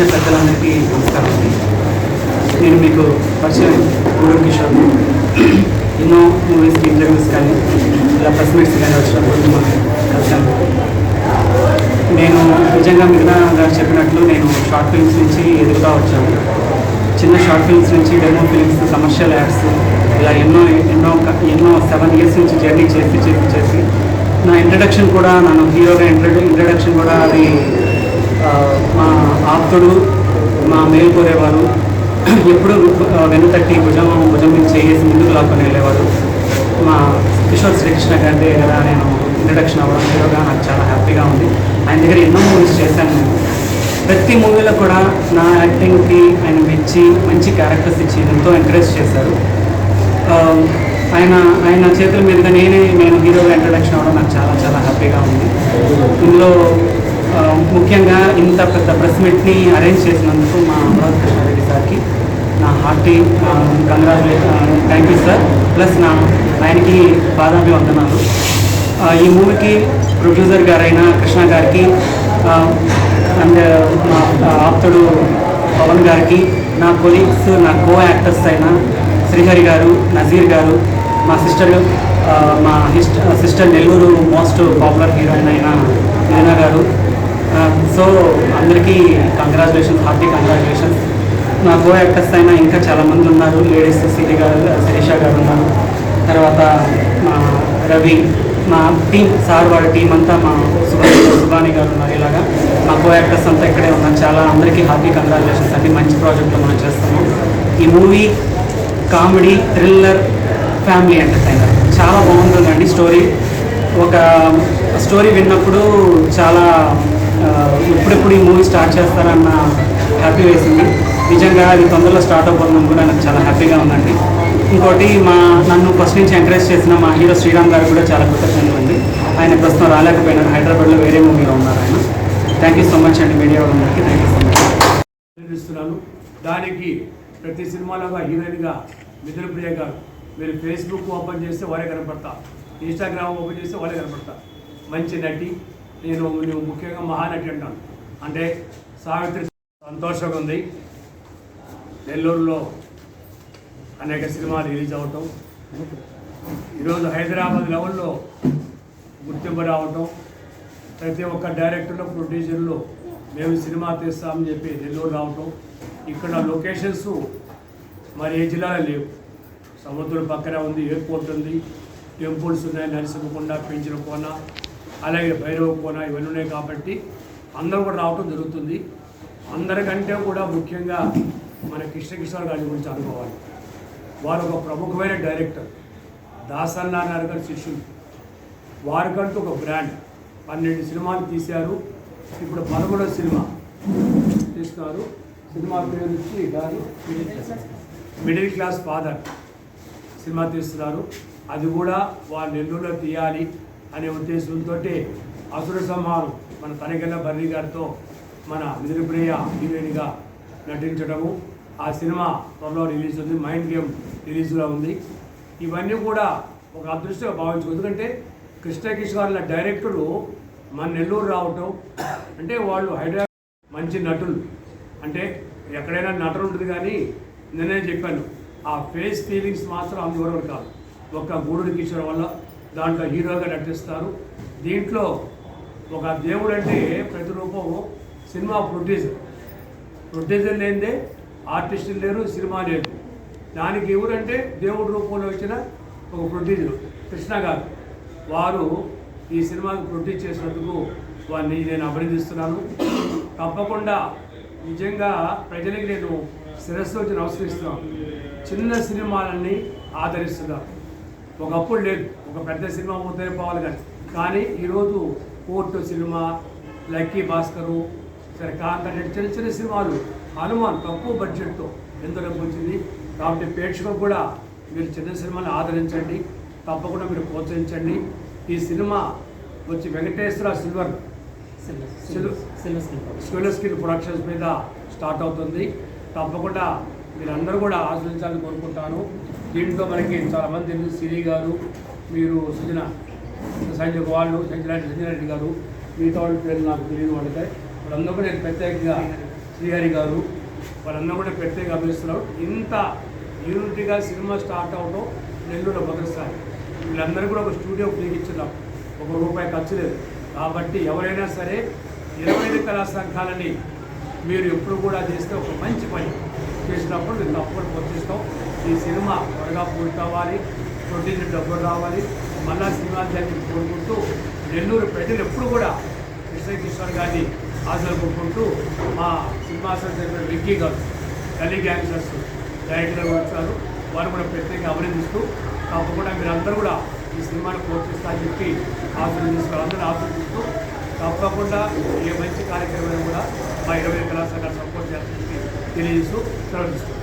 వచ్చే పెద్దలందరికీ నమస్కారం అండి. నేను మీకు పరిచయం గూడూరు కిషోర్. ఎన్నో మూవీస్కి ఇంటర్వ్యూస్ కానీ ఇలా ప్రెస్ మీట్స్ కానీ వచ్చినప్పుడు మనం కలిసాను నేను నిజంగా మిగతా గారు చెప్పినట్లు నేను షార్ట్ ఫిల్మ్స్ నుంచి ఎదుగుతా వచ్చాను. చిన్న షార్ట్ ఫిల్మ్స్ నుంచి డెమో ఫిల్మ్స్ కమర్షియల్ యాడ్స్ ఇలా ఎన్నో ఎన్నో ఎన్నో సెవెన్ ఇయర్స్ నుంచి జర్నీ చేసి చేసి చేసి నా ఇంట్రడక్షన్ కూడా నన్ను హీరోగా ఇంట్రడక్షన్ కూడా అది మా ఆప్తుడు మా మేలు కోరేవారు ఎప్పుడు వెనుతట్టి భుజం భుజం మీద చేసి ముందుకు లాక్కొని వెళ్ళేవారు. మా కిషోర్ శ్రీకృష్ణ గారి కదా నేను ఇంట్రడక్షన్ అవ్వడం హీరోగా నాకు చాలా హ్యాపీగా ఉంది. ఆయన దగ్గర ఎన్నో మూవీస్ చేశాను నేను. ప్రతి మూవీలో కూడా నా యాక్టింగ్కి ఆయన మెచ్చి మంచి క్యారెక్టర్స్ ఇచ్చి ఎంతో ఎంకరేజ్ చేశారు. ఆయన ఆయన చేతుల మీదుగా నేనే నేను హీరోగా ఇంట్రడక్షన్ అవ్వడం నాకు చాలా చాలా హ్యాపీగా ఉంది. ఇందులో ముఖ్యంగా ఇంత పెద్ద ప్రెస్ మీట్ని అరేంజ్ చేసినందుకు మా అమరావతి కృష్ణారెడ్డి సార్కి నా hearty congratulation thank you sir plus నా ఆయనకి పాదాభివందనాలు. ఆ, ఈ మూవీకి ప్రొడ్యూసర్ గారైన కృష్ణ గారికి అండ్ మా ఆప్తుడు పవన్ గారికి నా కొలీగ్స్ నా కో యాక్టర్స్ అయిన శ్రీహరి గారు నజీర్ గారు మా సిస్టర్ మా హిస్ట్ sister Nellore most popular heroine అయిన మీనా గారు Um, సో అందరికీ కంగ్రాచులేషన్స్ హార్టీ కంగ్రాచులేషన్స్ నా కో యాక్టర్స్ అయినా ఇంకా చాలామంది ఉన్నారు. లేడీస్ సిరి గారు శిరీష గారు ఉన్నారు. తర్వాత మా రవి మా టీం సార్ వాళ్ళ టీం అంతా మా సుభాని సుభాని గారు ఉన్నారు ఇలాగా. మా కో యాక్టర్స్ అంతా ఇక్కడే ఉన్నారు చాలా అందరికీ హార్టీ కంగ్రాచులేషన్స్ అండి మంచి ప్రాజెక్ట్లో మనం చేస్తాము. ఈ movie comedy thriller family entertainer. చాలా బాగుంటుందండి స్టోరీ ఒక స్టోరీ విన్నప్పుడు చాలా ఎప్పుడెప్పుడు ఈ మూవీ స్టార్ట్ చేస్తారన్న హ్యాపీ వేసింది నిజంగా అది తొందరలో స్టార్ట్ అయిపోతున్నాం కూడా నాకు చాలా హ్యాపీగా ఉందండి. ఇంకోటి మా నన్ను ఫస్ట్ నుంచి ఎంకరేజ్ చేసిన మా హీరో శ్రీరామ్ గారు కూడా చాలా కృతజ్ఞతలు అండి. ఆయన ప్రస్తుతం రాలేకపోయినారు. హైదరాబాద్లో వేరే మూవీలో ఉన్నారు ఆయన. థ్యాంక్ యూ సో మచ్ అండి మీడియా వాళ్ళందరికీ. థ్యాంక్ యూ సో మచ్ నిర్మిస్తున్నాను దానికి ప్రతి సినిమాలో హీరోయిన్గా మిథునప్రియ గారు. మీరు ఫేస్బుక్ ఓపెన్ చేస్తే వారే కనపడతా. ఇన్స్టాగ్రామ్ ఓపెన్ చేస్తే వాళ్ళే కనపడతా. మంచి నటి నేను నువ్వు ముఖ్యంగా మహానటి అంటాను అంటే సావిత్రి సంతోషంగా ఉంది. నెల్లూరులో అనేక సినిమాలు రిలీజ్ అవటం. ఈరోజు హైదరాబాద్ లెవెల్లో గుర్తింపు రావటం. ప్రతి ఒక్క డైరెక్టర్లు ప్రొడ్యూసర్లు మేము సినిమా తీస్తామని చెప్పి నెల్లూరు రావటం. ఇక్కడ లొకేషన్స్ మరి ఏ జిల్లాలో లేవు. సముద్రం పక్కన ఉంది ఎయిర్పోర్ట్ ఉంది. టెంపుల్స్ ఉన్నాయి నరసింహకొండ పెంచిన కోన అలాగే భైరవ కోన ఇవన్నీ ఉన్నాయి కాబట్టి అందరూ కూడా రావటం జరుగుతుంది. అందరికంటే కూడా ముఖ్యంగా మన కృష్ణకిషోర్ గారి గురించి అనుకోవాలి. వారు ఒక ప్రముఖమైన డైరెక్టర్. దాసన్న నారాయణ గారి శిష్యులు. వారికంటూ ఒక బ్రాండ్. పన్నెండు సినిమాలు తీశారు. ఇప్పుడు పదమూడో సినిమా తీస్తున్నారు. సినిమా పేరు వచ్చి గారు మిడిల్ క్లాస్ ఫాదర్ సినిమా తీస్తున్నారు. అది కూడా వారు నెల్లూరులో తీయాలి. అనే ఉద్దేశంతో అసుర సంహారం మన తనకెళ్ళ బర్రి గారితో మన మిదిరిప్రియ హీరోయిన్గా నటించడము. ఆ సినిమా త్వరలో రిలీజ్ ఉంది మైండ్ గేమ్ రిలీజ్లో ఉంది. ఇవన్నీ కూడా ఒక అదృష్టంగా భావించు ఎందుకంటే కృష్ణకిష్ గారి డైరెక్టరు మన నెల్లూరు రావటం అంటే వాళ్ళు హైదరాబాద్ మంచి నటులు. అంటే ఎక్కడైనా నటులు ఉంటుంది కానీ నేనే చెప్పాను ఆ ఫేస్ ఫీలింగ్స్ మాత్రం అందువరకు కాదు. ఒక గూడూరు కిషోర్ వల్ల దాంట్లో హీరోగా నటిస్తారు. దీంట్లో ఒక దేవుడు అంటే ప్రతిరూపం సినిమా ప్రొడ్యూసర్. ప్రొడ్యూసర్ లేనిదే ఆర్టిస్టులు లేరు సినిమా లేదు. దానికి ఎవరంటే దేవుడి రూపంలో వచ్చిన ఒక ప్రొడ్యూసర్ కృష్ణ గారు. వారు ఈ సినిమాకి ప్రొడ్యూస్ చేసినందుకు వారిని నేను అభినందిస్తున్నాను. తప్పకుండా నిజంగా ప్రజలకి నేను శిరస్సు వచ్చి అవసరిస్తున్నాను చిన్న సినిమాలన్నీ ఆదరిస్తున్నాను ఒకప్పుడు లేదు. ఒక పెద్ద సినిమా పోతే పోవాలి కానీ. కానీ ఈరోజు కోర్టు సినిమా లక్కీ భాస్కరు సరే కాకంటే చిన్న చిన్న సినిమాలు హనుమాన్ తక్కువ బడ్జెట్తో ఎంత డబ్బు వచ్చింది కాబట్టి ప్రేక్షకులు కూడా మీరు చిన్న సినిమాని ఆదరించండి. తప్పకుండా మీరు ప్రోత్సహించండి. ఈ సినిమా వచ్చి Venkateswara silver silver school skill productions మీద స్టార్ట్ అవుతుంది. తప్పకుండా మీరందరూ కూడా ఆశ్రయించాలని కోరుకుంటాను. దీంట్లో మనకి చాలామంది తెలుసు సిరి గారు మీరు సుజన సంజయ్ వాళ్ళు సంజయ్ సంజయరెడ్డి గారు మిగతా వాళ్ళ పేరు నాకు తెలియదు వాళ్ళకి. వాళ్ళందరూ కూడా నేను ప్రత్యేకంగా శ్రీహరి గారు వాళ్ళందరూ కూడా ప్రత్యేకంగా అభిస్తున్నారు ఇంత యూనిట్గా సినిమా స్టార్ట్ అవడం నెల్లూరులో మొదటిసారి. వీళ్ళందరూ కూడా ఒక స్టూడియో ఫ్రీకి ఒక రూపాయి ఖర్చు లేదు. కాబట్టి ఎవరైనా సరే ఇరవై ఐదు కళా సంఘాలని మీరు ఎప్పుడు కూడా చేస్తే ఒక మంచి పని. చేసినప్పుడు మేము తప్పకుండా ప్రోత్సహిస్తాం ఈ సినిమా త్వరగా పూర్తి కావాలి ప్రొడ్యూసర్ డబ్బులు రావాలి. మళ్ళా సినిమా చేయాలని కోరుకుంటూ నెల్లూరు ప్రజలు ఎప్పుడు కూడా కృష్ణకిషోర్ గారిని ఆశలు కోరుకుంటూ మా సినిమా సంస్థ విక్కీ గారు గలీ గ్యాంగ్స్టర్స్ డైరెక్టర్ వచ్చారు. వారు కూడా ప్రత్యేకంగా అభినందిస్తూ తప్పకుండా మీరందరూ కూడా ఈ సినిమాను ప్రోత్సహిస్తా చెప్పి చెప్పి ఆశీర్వదిస్తారు అందరూ ఆశీర్వదిస్తూ తప్పకుండా ఏ మంచి కార్యక్రమాన్ని కూడా మా ఇరవై కళాశాల సపోర్ట్ చేస్తామని తెలియజేస్తూ సెలవు తీసుకుంటాం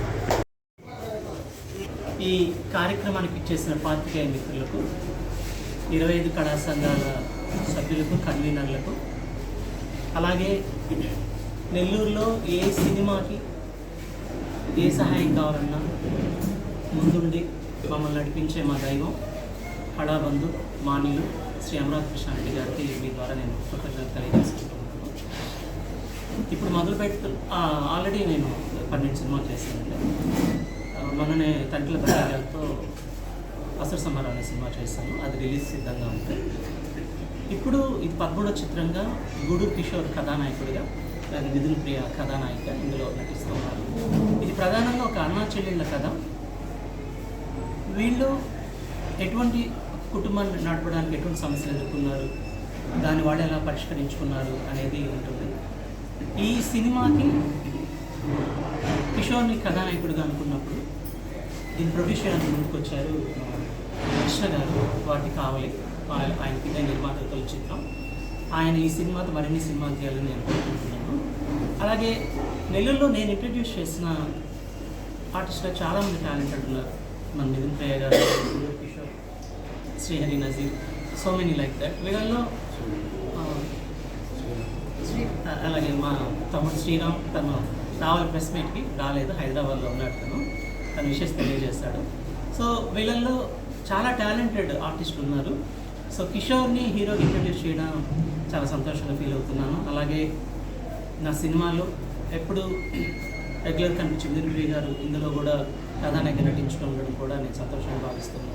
ఈ కార్యక్రమానికి ఇచ్చేసిన పాత్రికేయ మిత్రులకు ఇరవై ఐదు కళా సంఘాల సభ్యులకు కన్వీనర్లకు అలాగే నెల్లూరులో ఏ సినిమాకి ఏ సహాయం కావాలన్నా ముందుండి మమ్మల్ని నడిపించే మా దైవం కళాబంధు మాన్యులు శ్రీ అమరావతి కృష్ణారెడ్డి గారికి మీ ద్వారా నేను కృతజ్ఞతలు తెలియజేసుకుంటున్నాను. ఇప్పుడు మొదలుపెట్టు ఆల్రెడీ నేను పన్నెండు సినిమాలు చేశానండి మొన్ననే తండ్రి ప్రజలతో అసలు సంహారం అనే సినిమా చేశాను. అది రిలీజ్ సిద్ధంగా ఉంది. ఇప్పుడు ఇది పదమూడో చిత్రంగా గుడు కిషోర్ కథానాయకుడిగా దాని విధుల ప్రియ కథానాయిక ఇందులో నటిస్తున్నారు. ఇది ప్రధానంగా ఒక అన్నా చెల్లెళ్ళ కథ. వీళ్ళు ఎటువంటి కుటుంబాన్ని నడపడానికి ఎటువంటి సమస్యలు ఎదుర్కొన్నారు? దాన్ని వాళ్ళు ఎలా పరిష్కరించుకున్నారు అనేది ఉంటుంది. ఈ సినిమాకి కిషోర్ని కథానాయకుడిగా అనుకున్నప్పుడు దీన్ని ప్రొడ్యూస్ చేయడానికి ముందుకు వచ్చారు? కృష్ణ గారు వాటి కావాలి. ఆయన ఆయనకి ఇదే నిర్మాతలతో చిత్రం ఆయన ఈ సినిమాతో మరిన్ని సినిమాలు తీయాలని నేను కోరుకుంటున్నాను అలాగే నెల్లూరులో నేను ఇంట్రడ్యూస్ చేసిన ఆర్టిస్ట్లో చాలామంది టాలెంటెడ్ ఉన్నారు మన Nitin Priya garu Kishore Srihari Nazeer so many like that. వీళ్ళల్లో అలాగే మా తమ్ముడు శ్రీరామ్ తను రావాలి ప్రెస్ మీట్కి రాలేదు హైదరాబాద్లో ఉన్నాడు తను. తన విషయం తెలియజేస్తాడు. సో వీళ్ళల్లో చాలా టాలెంటెడ్ ఆర్టిస్టులు ఉన్నారు. సో కిషోర్ని హీరోకి ఇంట్రడ్యూస్ చేయడం చాలా సంతోషంగా ఫీల్ అవుతున్నాను. అలాగే నా సినిమాలో ఎప్పుడు రెగ్యులర్ కనిపించే విరుప్రియ గారు ఇందులో కూడా కథానాయక నటించడం ఉండడం కూడా నేను సంతోషంగా భావిస్తున్నాను.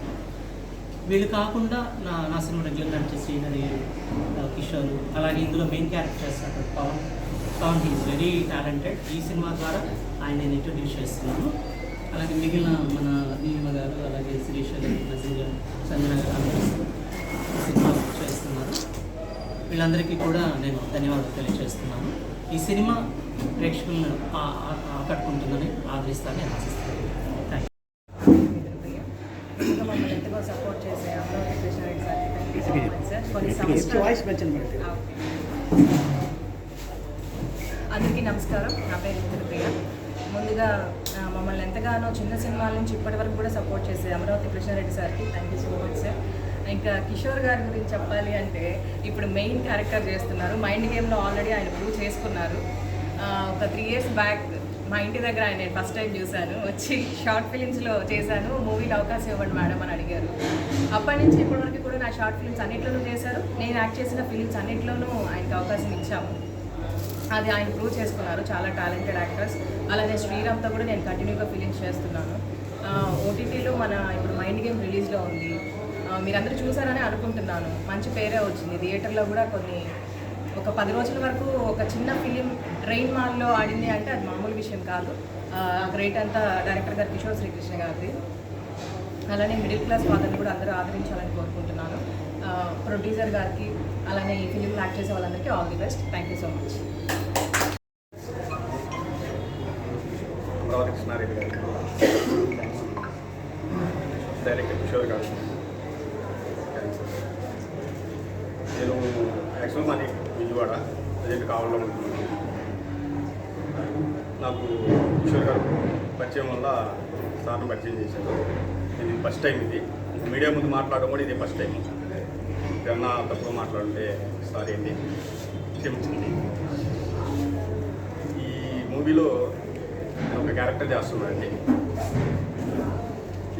వీళ్ళు కాకుండా నా నా సినిమా రెగ్యులర్ నటించే శ్రీహరి కిషోర్ అలాగే ఇందులో మెయిన్ క్యారెక్టర్ చేస్తున్నటువంటి Pavan. Pavan he's very talented ఈ సినిమా ద్వారా ఆయన నేను ఇంట్రడ్యూస్ చేస్తున్నాను. అలాగే మిగిలిన మన నీలిమ గారు అలాగే శిరీష గారు సినిమా చేస్తున్నారు. వీళ్ళందరికీ కూడా నేను ధన్యవాదాలు తెలియజేస్తున్నాను. ఈ సినిమా ప్రేక్షకులను ఆకట్టుకుంటుందని ఆదరిస్తానని ఆశిస్తున్నాను. థ్యాంక్ ఇంకా మమ్మల్ని ఎంతగా సపోర్ట్ చేసే Amaravati Krishna Reddy sir thank you so much sir కొన్ని సంవత్సరాలు ఆ, ఓకే. అందరికీ నమస్కారం. నా పేరు ప్రియ ముందుగా మమ్మల్ని ఎంతగానో చిన్న సినిమాల నుంచి ఇప్పటి వరకు కూడా సపోర్ట్ చేసే అమరావతి కృష్ణారెడ్డి సార్కి. Thank you so much sir ఇంకా కిషోర్ గారి గురించి చెప్పాలి అంటే ఇప్పుడు మెయిన్ క్యారెక్టర్ చేస్తున్నారు. మైండ్ గేమ్లో ఆల్రెడీ ఆయన ప్రూవ్ చేసుకున్నారు. ఒక త్రీ ఇయర్స్ బ్యాక్ మా ఇంటి దగ్గర ఆయన నేను ఫస్ట్ టైం చూశాను. వచ్చి షార్ట్ ఫిలిమ్స్లో చేశాను. మూవీలో అవకాశం ఇవ్వండి మేడం అని అడిగారు. అప్పటి నుంచి ఇప్పటివరకు కూడా నా షార్ట్ ఫిలిమ్స్ అన్నిట్లోనూ చేశారు. నేను యాక్ట్ చేసిన ఫిలిమ్స్ అన్నిట్లోనూ ఆయనకు అవకాశం ఇచ్చాము. అది ఆయన ప్రూవ్ చేసుకున్నారు. చాలా టాలెంటెడ్ యాక్టర్స్. అలాగే శ్రీరామ్తో కూడా నేను కంటిన్యూగా ఫీలింగ్స్ చేస్తున్నాను. ఓటీటీలో మన ఇప్పుడు మైండ్ గేమ్ రిలీజ్లో ఉంది. మీరందరూ చూసారని అనుకుంటున్నాను. మంచి పేరే వచ్చింది. థియేటర్లో కూడా కొన్ని ఒక పది రోజుల వరకు ఒక చిన్న ఫిలిం ట్రైన్ మాల్లో ఆడింది అంటే అది మామూలు విషయం కాదు. గ్రేట్ అంతా డైరెక్టర్ గారు కిషోర్ శ్రీకృష్ణ గారిది. అలానే మిడిల్ క్లాస్ వాళ్ళని కూడా అందరూ ఆదరించాలని కోరుకుంటున్నాను. ప్రొడ్యూసర్ గారికి అలానే ఈ ఫిలిం యాక్ట్ చేసే వాళ్ళందరికీ all the best. Thank you so much Krishna Reddy గారికి డైరెక్టర్ కిషోర్ గారు. నేను యాక్చువల్ మాది విజయవాడ ప్రజెంట్ కావాలో ఉంటున్నాను. నాకు కిషోర్ గారు పరిచయం వల్ల సార్ను పరిచయం చేశారు. ఇది ఫస్ట్ టైం ఇది. మీడియా ముందు మాట్లాడడం కూడా ఇది ఫస్ట్ టైం ఏమన్నా తక్కువ మాట్లాడుంటే సారీ అండి. క్షమించండి. ఈ మూవీలో నేను ఒక క్యారెక్టర్ చేస్తున్నానండి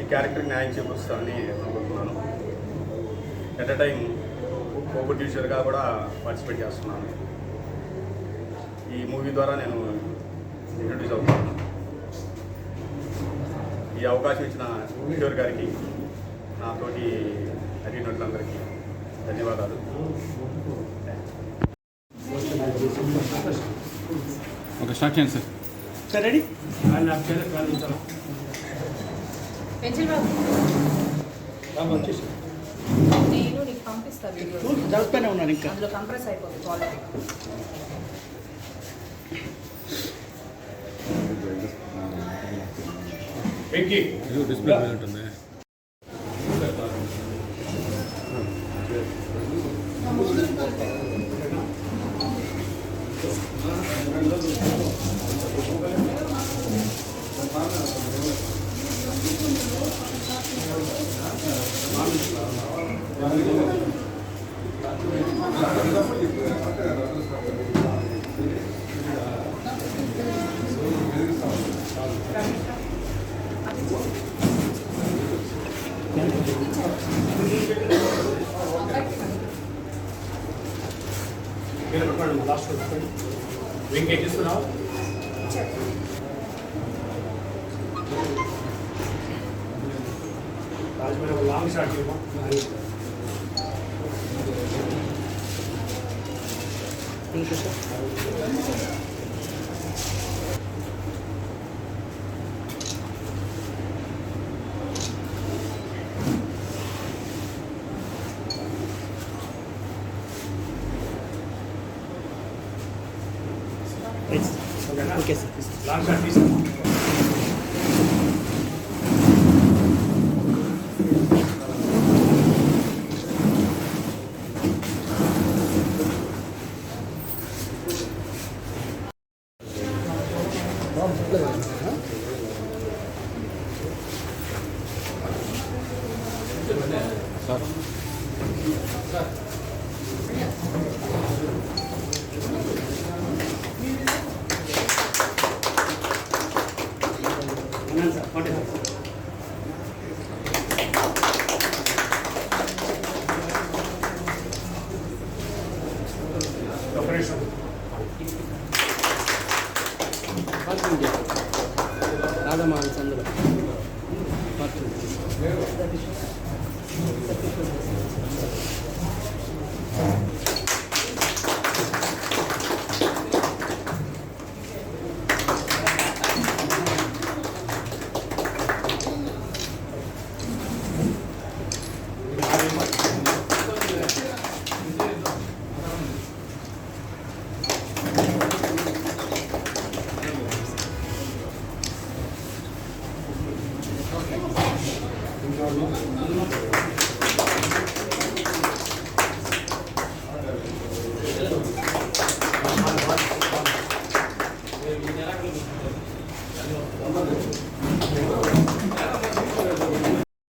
ఈ క్యారెక్టర్ న్యాయం చేకూరుస్తానని అనుకుంటున్నాను ఎట్ అ టైం కో ప్రొడ్యూసర్గా కూడా పార్టిసిపేట్ చేస్తున్నాను. ఈ మూవీ ద్వారా నేను ఇంట్రడ్యూస్ అవుతాను ఈ అవకాశం ఇచ్చిన కిషోర్ గారికి నాతోటి అడిగినట్లందరికీ ధన్యవాదాలు. ఒక స్టార్ట్ చేయండి సార్. Sir ready? పెన్సిల్ బాబు నేను నీకు పంపిస్తాను వీడియో. జరుగుతూనే ఉన్నాను ఇంకా. అందులో కంప్రెస్ అయిపోతుంది క్వాలిటీ వెంకీ డిస్ప్లే ఉంటుంది. వెంకటేశ్వరరావు? आज मेरा long shot thank you sir Yes. Okay, sir. Last shot, please. Shot తీసుకో ఉన్నాను సార్ ఫోటో ఒక నిమిషం